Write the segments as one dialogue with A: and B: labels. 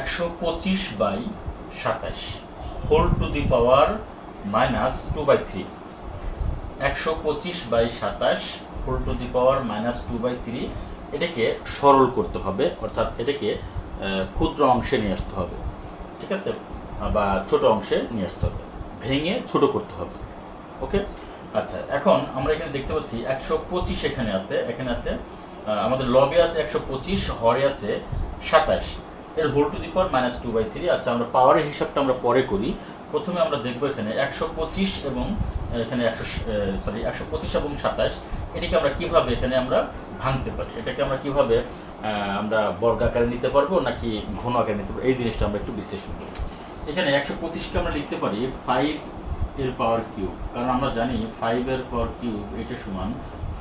A: একশো পঁচিশ বাই সাতাশ whole to the power minus two by three একশো পঁচিশ বাই সাতাশ whole to the power minus two by three এটাকে সরল করতে হবে, অর্থাৎ এটাকে ক্ষুদ্র অংশে নিয়ে আসতে হবে, ঠিক আছে? বা ছোট অংশে নিয়ে আসতে হবে, ভেঙে ছোট করতে হবে ওকে আচ্ছা এখন আমরা এখানে দেখতে পাচ্ছি একশো পঁচিশ এখানে আছে এখানে আছে আমাদের লবে আছে একশো পঁচিশ, হরে আছে সাতাশ এর whole to the power minus two by three আচ্ছা আমরা পাওয়ারের হিসাবটা আমরা পরে করি। প্রথমে আমরা দেখব এখানে একশো পঁচিশ এবং এখানে একশো সরি একশো পঁচিশ এবং সাতাশ। এটাকে আমরা কীভাবে এখানে আমরা ভাঙতে পারি? এটাকে আমরা কীভাবে আমরা বর্গ আকারে নিতে পারব নাকি ঘন আকারে নিতে পারব? এই জিনিসটা আমরা একটু বিশ্লেষণ করি। এখানে একশো পঁচিশকে আমরা লিখতে পারি ফাইভ এর পাওয়ার কিউব কারণ আমরা জানি ফাইভ এর পাওয়ার কিউব এটা সমান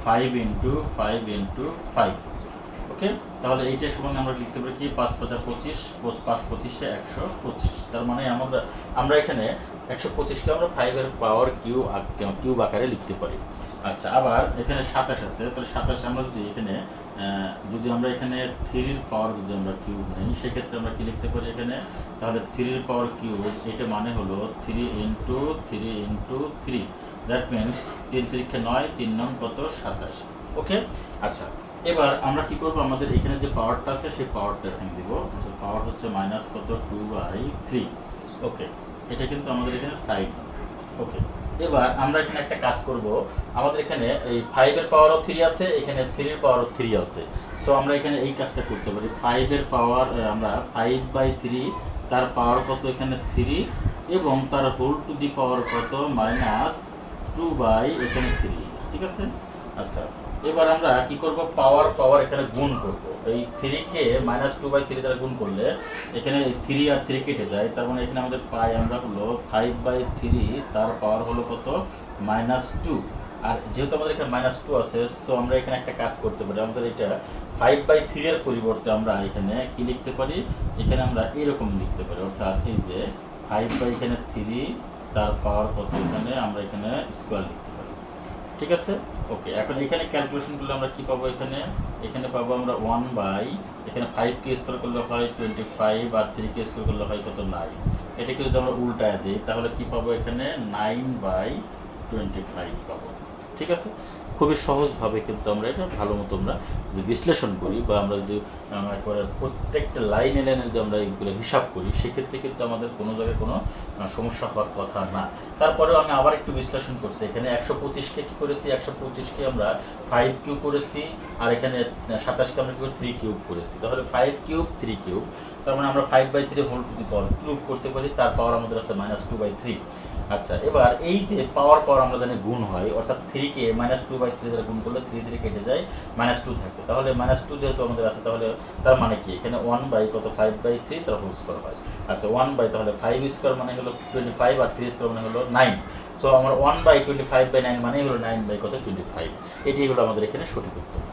A: five into five into five okay? তাহলে এইটা সমান আমরা লিখতে পারি কি? পাঁচ পাঁচা পঁচিশ, পঁচ- পাঁচ পঁচিশে একশো পঁচিশ। তার মানে আমরা আমরা এখানে একশো পঁচিশকে আমরা ফাইভের পাওয়ার কিউ কিউব আকারে লিখতে পারি। আচ্ছা আবার এখানে সাতাশ আছে। তাহলে সাতাশ আমরা যদি এখানে যদি আমরা এখানে থ্রির পাওয়ার যদি আমরা কিউব নেই, সেক্ষেত্রে আমরা কি লিখতে পারি এখানে? তাহলে থ্রির পাওয়ার কিউব এটা মানে হলো three into three into three that means তিন তিরিক্ষে নয়, তিন নং কত? সাতাশ। ওকে? আচ্ছা এবার আমরা কি করব? আমাদের এখানে যে পাওয়ারটা আছে, সেই পাওয়ারটা এখানে দিব। পাওয়ার হচ্ছে মাইনাস কত? টু বাই থ্রি ওকে এটা কিন্তু আমাদের এখানে সাইড ওকে এবার আমরা এখানে একটা কাজ করব। আমাদের এখানে এই ফাইভের পাওয়ারও থ্রি আছে, এখানে থ্রির পাওয়ারও থ্রি আছে। সো আমরা এখানে এই কাজটা করতে পারি। ফাইভের পাওয়ার আমরা ফাইভ বাই থ্রি তার পাওয়ার কত এখানে? থ্রি এবং তার হোল টু দি পাওয়ার কত? মাইনাস টু বাই এখানে থ্রি ঠিক আছে? আচ্ছা এবার আমরা কি করব? পাওয়ার পাওয়ার এখানে গুণ করব। এই থ্রিকে মাইনাস টু বাই থ্রি দ্বারা গুণ করলে এখানে থ্রি আর থ্রি কেটে যায়। তার মানে এখানে আমাদের পাই আমরা হলো ফাইভ বাই থ্রি তার পাওয়ার হলো কত? মাইনাস টু আর যেহেতু আমাদের এখানে মাইনাস টু আছে সো আমরা এখানে একটা কাজ করতে পারি। আমাদের এটা ফাইভ বাই থ্রি এর পরিবর্তে আমরা এখানে কি লিখতে পারি? এখানে আমরা এরকম লিখতে পারি। অর্থাৎ এই যে ফাইভ বাই এখানে থ্রি তার পাওয়ার কত এখানে? আমরা এখানে স্কোয়ার লিখতে ঠিক আছে? ওকে এখন এখানে ক্যালকুলেশন করলে আমরা কি পাবো এখানে? এখানে পাবো আমরা ওয়ান বাই এখানে ফাইভ কে স্কোয়ার করলে হয় টোয়েন্টি ফাইভ আর থ্রি কে স্কোয়ার করলে হয় কত নাইন এটাকে যদি আমরা উল্টায় দিই, তাহলে কি পাবো এখানে? নাইন বাই টোয়েন্টি ফাইভ পাবো। ঠিক আছে? খুবই সহজভাবে কিন্তু আমরা এটা ভালো মতো আমরা যদি বিশ্লেষণ করি বা আমরা যদি প্রত্যেকটা লাইনে লাইনে যদি আমরা এইগুলো হিসাব করি, সেক্ষেত্রে কিন্তু আমাদের কোনো জায়গায় কোনো সমস্যা হওয়ার কথা না। তারপরেও আমি আবার একটু বিশ্লেষণ করছি। এখানে একশো পঁচিশকে কী করেছি? একশো পঁচিশকে আমরা ফাইভ কিউব করেছি, আর এখানে সাতাশকে আমরা কি করেছি? থ্রি কিউব করেছি। তাহলে ফাইভ কিউব থ্রি কিউব তার মানে আমরা five by three whole to the power cube করতে পারি, তার পাওয়ার আমাদের আছে মাইনাস টু বাই থ্রি আচ্ছা এবার এই যে পাওয়ার পাওয়ার আমরা জানি গুণ হয়, অর্থাৎ থ্রিকে মাইনাস টু বাই থ্রি দ্বারা গুণ করলে থ্রি থ্রি কেটে যায় মাইনাস টু থাকবে তাহলে মাইনাস টু যেহেতু আমাদের আছে, তাহলে তার মানে কি? এখানে ওয়ান বাই কত? ফাইভ বাই থ্রি তার হোল স্কোয়ার হয়। আচ্ছা ওয়ান বাই তাহলে ফাইভ স্কোয়ার মানে হলো টোয়েন্টি ফাইভ আর থ্রি স্কোয়ার মানে হলো নাইন সো আমার one by twenty five by nine মানে হলো নাইন বাই কত? টোয়েন্টি ফাইভ এটি হলো আমাদের এখানে সঠিক উত্তর।